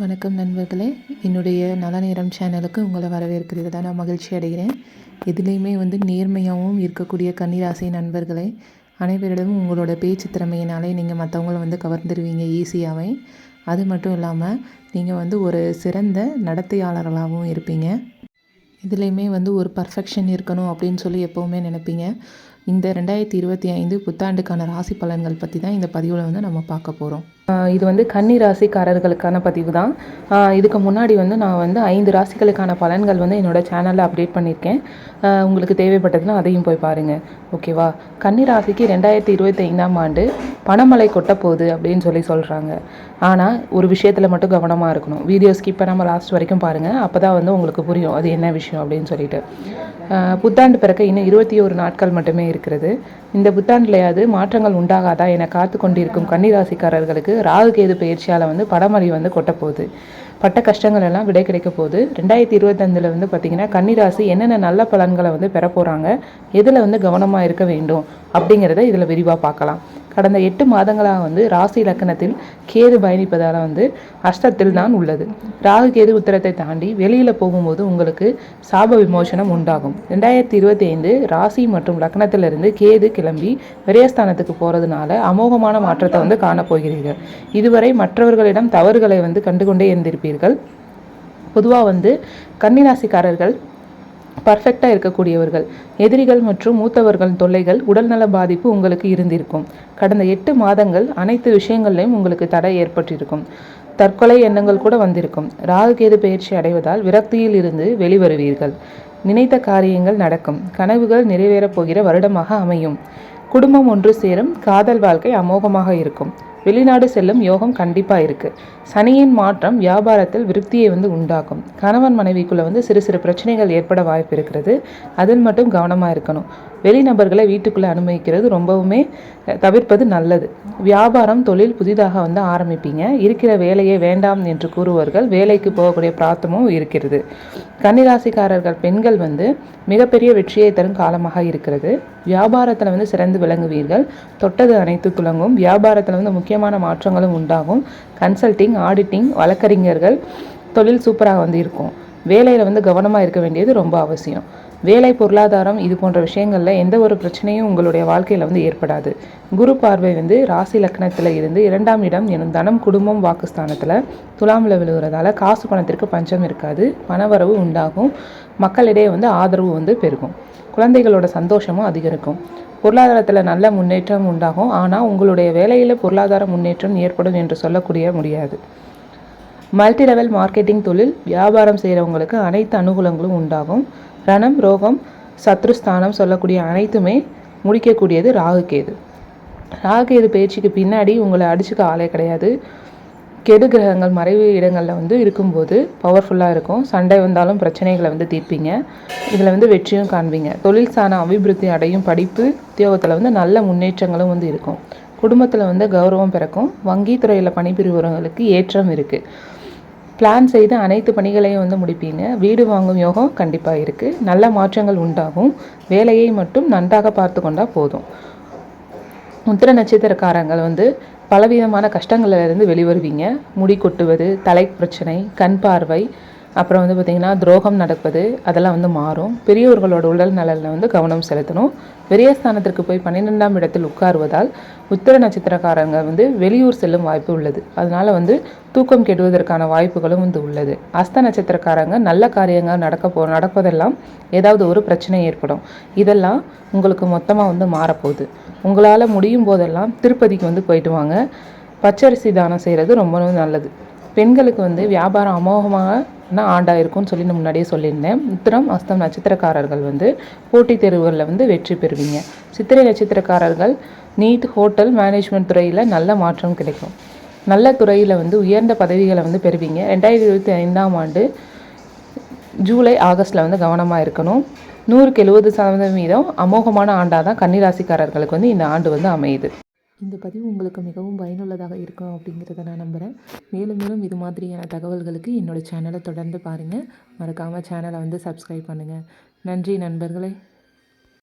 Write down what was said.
வணக்கம் நண்பர்களே. என்னுடைய நல நேரம் சேனலுக்கு உங்களை வரவேற்கிறதுல நான் மகிழ்ச்சி அடைகிறேன். எதுலேயுமே வந்து நேர்மையாகவும் இருக்கக்கூடிய கன்னிராசி நண்பர்களே அனைவரிடமும் உங்களோட பேச்சு திறமையினாலே நீங்கள் மற்றவங்கள வந்து கவர்ந்துருவீங்க ஈஸியாகவே அது மட்டும் இல்லாமல் நீங்கள் வந்து ஒரு சிறந்த நடத்தையாளர்களாகவும் இருப்பீங்க. இதுலேயுமே வந்து ஒரு பர்ஃபெக்ஷன் இருக்கணும் அப்படின்னு சொல்லி எப்போவுமே நினைப்பீங்க. இந்த ரெண்டாயிரத்தி இருபத்தி ஐந்து புத்தாண்டுக்கான ராசி பலன்கள் பற்றி தான் இந்த பதிவில் வந்து நம்ம பார்க்க போகிறோம் இது வந்து கன்னி ராசிக்காரர்களுக்கான பதிவு தான். இதுக்கு முன்னாடி வந்து நான் வந்து ஐந்து ராசிகளுக்கான பலன்கள் வந்து என்னோடய சேனலில் அப்டேட் பண்ணியிருக்கேன். உங்களுக்கு தேவைப்பட்டதுன்னா அதையும் போய் பாருங்கள் ஓகேவா கன்னி ராசிக்கு ரெண்டாயிரத்தி இருபத்தி ஐந்தாம் ஆண்டு பணமழை கொட்ட போகுது அப்படின்னு சொல்லி சொல்கிறாங்க ஆனால் ஒரு விஷயத்தில் மட்டும் கவனமாக இருக்கணும். வீடியோ ஸ்கிப் பண்ணாமல் லாஸ்ட் வரைக்கும் பாருங்கள் அப்போ தான் வந்து உங்களுக்கு புரியும். அது என்ன விஷயம் அப்படின்னு சொல்லிட்டு. புத்தாண்டு பிறக்க இன்னும் இருபத்தி ஒரு நாட்கள் மட்டுமே இருக்கிறது. இந்த புத்தாண்டுலையாவது மாற்றங்கள் உண்டாகாதா என காத்து கொண்டிருக்கும் கன்னிராசிக்காரர்களுக்கு ராகு கேது பயிற்சியால் வந்து படமழை வந்து கொட்டப்போகுது பட்ட கஷ்டங்கள் எல்லாம் விடை கிடைக்க போகுது. ரெண்டாயிரத்தி இருபத்தஞ்சில் வந்து பார்த்திங்கன்னா கன்னிராசி என்னென்ன நல்ல பலன்களை வந்து பெற போகிறாங்க எதில் வந்து கவனமாக இருக்க வேண்டும் அப்படிங்கிறத இதில் விரிவாக பார்க்கலாம். கடந்த எட்டு மாதங்களாக வந்து ராசி லக்கணத்தில் கேது பயணிப்பதால் வந்து அஷ்டத்தில் தான் உள்ளது. ராகு கேது உத்தரத்தை தாண்டி வெளியில் போகும்போது உங்களுக்கு சாப விமோசனம் உண்டாகும். ரெண்டாயிரத்தி இருபத்தி ஐந்து ராசி மற்றும் லக்னத்திலிருந்து கேது கிளம்பி விரயஸ்தானத்துக்கு போகிறதுனால அமோகமான மாற்றத்தை வந்து காணப்போகிறீர்கள். இதுவரை மற்றவர்களிடம் தவறுகளை வந்து கண்டுகொண்டே இருந்திருப்பீர்கள். பொதுவாக வந்து கன்னிராசிக்காரர்கள் பர்ஃபெக்டாக இருக்கக்கூடியவர்கள். எதிரிகள் மற்றும் மூத்தவர்கள் தொல்லைகள் உடல்நல பாதிப்பு உங்களுக்கு இருந்திருக்கும். கடந்த எட்டு மாதங்கள் அனைத்து விஷயங்கள்லையும் உங்களுக்கு தடை ஏற்பட்டிருக்கும். தற்கொலை எண்ணங்கள் கூட வந்திருக்கும். ராகு கேது பயிற்சி அடைவதால் விரக்தியில் இருந்து வெளிவருவீர்கள். நினைத்த காரியங்கள் நடக்கும். கனவுகள் நிறைவேறப் போகிற வருடமாக அமையும். குடும்பம் ஒன்று சேரும். காதல் வாழ்க்கை அமோகமாக இருக்கும். வெளிநாடு செல்லும் யோகம் கண்டிப்பாக இருக்குது சனியின் மாற்றம் வியாபாரத்தில் விருப்தியை வந்து உண்டாக்கும். கணவன் மனைவிக்குள்ளே வந்து சிறு சிறு பிரச்சனைகள் ஏற்பட வாய்ப்பு இருக்கிறது. அதில் மட்டும் கவனமாக இருக்கணும். வெளிநபர்களை வீட்டுக்குள்ளே அனுமதிக்கிறது ரொம்பவுமே தவிர்ப்பது நல்லது. வியாபாரம் தொழில் புதிதாக வந்து ஆரம்பிப்பீங்க. இருக்கிற வேலையே வேண்டாம் என்று கூறுவர்கள் வேலைக்கு போகக்கூடிய பிராத்தமும் இருக்கிறது. கன்னிராசிக்காரர்கள் பெண்கள் வந்து மிகப்பெரிய வெற்றியை தரும் காலமாக இருக்கிறது. வியாபாரத்தில் வந்து சிறந்து விளங்குவீர்கள். தொட்டது அனைத்து துளங்கும் வியாபாரத்தில் வந்து முக்கியமான மாற்றங்களும் உண்டாகும். கன்சல்டிங் ஆடிட்டிங் வழக்கறிஞர்கள் தொழில் சூப்பராக வந்து இருக்கும். வேலையில் வந்து கவனமாக இருக்க வேண்டியது ரொம்ப அவசியம். வேலை பொருளாதாரம் இது போன்ற விஷயங்களில் எந்த ஒரு பிரச்சனையும் உங்களுடைய வாழ்க்கையில் வந்து ஏற்படாது. குரு பார்வை வந்து ராசி லக்னத்தில் இருந்து இரண்டாம் இடம் எனும் தனம் குடும்பம் வாக்குஸ்தானத்தில் துலாமில் விழுகிறதால காசு பணத்திற்கு பஞ்சம் இருக்காது பணவரவு உண்டாகும் மக்களிடையே வந்து ஆதரவு வந்து பெருகும் குழந்தைகளோட சந்தோஷமும் அதிகரிக்கும். பொருளாதாரத்தில் நல்ல முன்னேற்றம் உண்டாகும் ஆனால் உங்களுடைய வேலையில் பொருளாதார முன்னேற்றம் ஏற்படும் என்று சொல்லக்கூடிய முடியாது. மல்டி லெவல் மார்க்கெட்டிங் தொழில் வியாபாரம் செய்கிறவங்களுக்கு அனைத்து அனுகூலங்களும் உண்டாகும். ரணம் ரோகம் சத்ருஸ்தானம் சொல்லக்கூடிய அனைத்துமே முடிக்கக்கூடியது ராகுகேது ராகுகேது பயிற்சிக்கு பின்னாடி உங்களை அடிச்சுக்க ஆளே கிடையாது. கெடு கிரகங்கள் மறைவு இடங்களில் வந்து இருக்கும்போது பவர்ஃபுல்லாக இருக்கும். சண்டை வந்தாலும் பிரச்சனைகளை வந்து தீர்ப்பீங்க. இதில் வந்து வெற்றியும் காண்பீங்க. தொழில் சாண அபிவிருத்தி அடையும் படிப்பு உத்தியோகத்தில் வந்து நல்ல முன்னேற்றங்களும் வந்து இருக்கும். குடும்பத்தில் வந்து கௌரவம் பிறக்கும். வங்கித்துறையில் பணிபுரிபவர்களுக்கு ஏற்றம் இருக்குது பிளான் செய்து அனைத்து பணிகளையும் வந்து முடிப்பீங்க. வீடு வாங்கும் யோகம் கண்டிப்பாக இருக்குது நல்ல மாற்றங்கள் உண்டாகும். வேலையை மட்டும் நன்றாக பார்த்து கொண்டால் போதும். உத்திர நட்சத்திரக்காரங்கள் வந்து பலவிதமான கஷ்டங்களிலிருந்து வெளிவருவீங்க. முடி கொட்டுவது தலை பிரச்சனை கண் பார்வை அப்புறம் வந்து பார்த்திங்கன்னா துரோகம் நடப்பது அதெல்லாம் வந்து மாறும். பெரியவர்களோட உடல் நலனில் வந்து கவனம் செலுத்தணும். பெரிய ஸ்தானத்திற்கு போய் பன்னிரெண்டாம் இடத்தில் உட்காருவதால் உத்திர நட்சத்திரக்காரங்க வந்து வெளியூர் செல்லும் வாய்ப்பு உள்ளது. அதனால் வந்து தூக்கம் கெடுவதற்கான வாய்ப்புகளும் வந்து உள்ளது. அஸ்த நட்சத்திரக்காரங்க நல்ல காரியங்கள் நடக்க போ நடப்பதெல்லாம் ஏதாவது ஒரு பிரச்சனை ஏற்படும். இதெல்லாம் உங்களுக்கு மொத்தமாக வந்து மாறப்போகுது. உங்களால் முடியும் போதெல்லாம் திருப்பதிக்கு வந்து போயிட்டு வாங்க. பச்சரிசி தானம் செய்கிறது ரொம்ப நல்லது. பெண்களுக்கு வந்து வியாபாரம் அமோகமாக ஆண்டாக இருக்கும்னு சொல்லி நான் முன்னாடியே சொல்லியிருந்தேன். உத்திரம் அஸ்தம் நட்சத்திரக்காரர்கள் வந்து போட்டித் தேர்வுகளில் வந்து வெற்றி பெறுவீங்க. சித்திரை நட்சத்திரக்காரர்கள் நீட் ஹோட்டல் மேனேஜ்மெண்ட் துறையில் நல்ல மாற்றம் கிடைக்கும். நல்ல துறையில் வந்து உயர்ந்த பதவிகளை வந்து பெறுவீங்க. ரெண்டாயிரத்தி இருபத்தி ஐந்தாம் ஆண்டு ஜூலை ஆகஸ்ட்டில் வந்து கவனமாக இருக்கணும். நூறுக்கு எழுபது சதவீதம் அமோகமான ஆண்டாக தான் கன்னிராசிக்காரர்களுக்கு வந்து இந்த ஆண்டு வந்து அமையுது. இந்த பதிவு உங்களுக்கு மிகவும் பயனுள்ளதாக இருக்கும் அப்படிங்கிறத நான் நம்புகிறேன் மேலும் மேலும் இது மாதிரியான தகவல்களுக்கு என்னோடய சேனலை தொடர்ந்து பாருங்கள் மறக்காமல் சேனலை வந்து சப்ஸ்கிரைப் பண்ணுங்கள் நன்றி நண்பர்களே.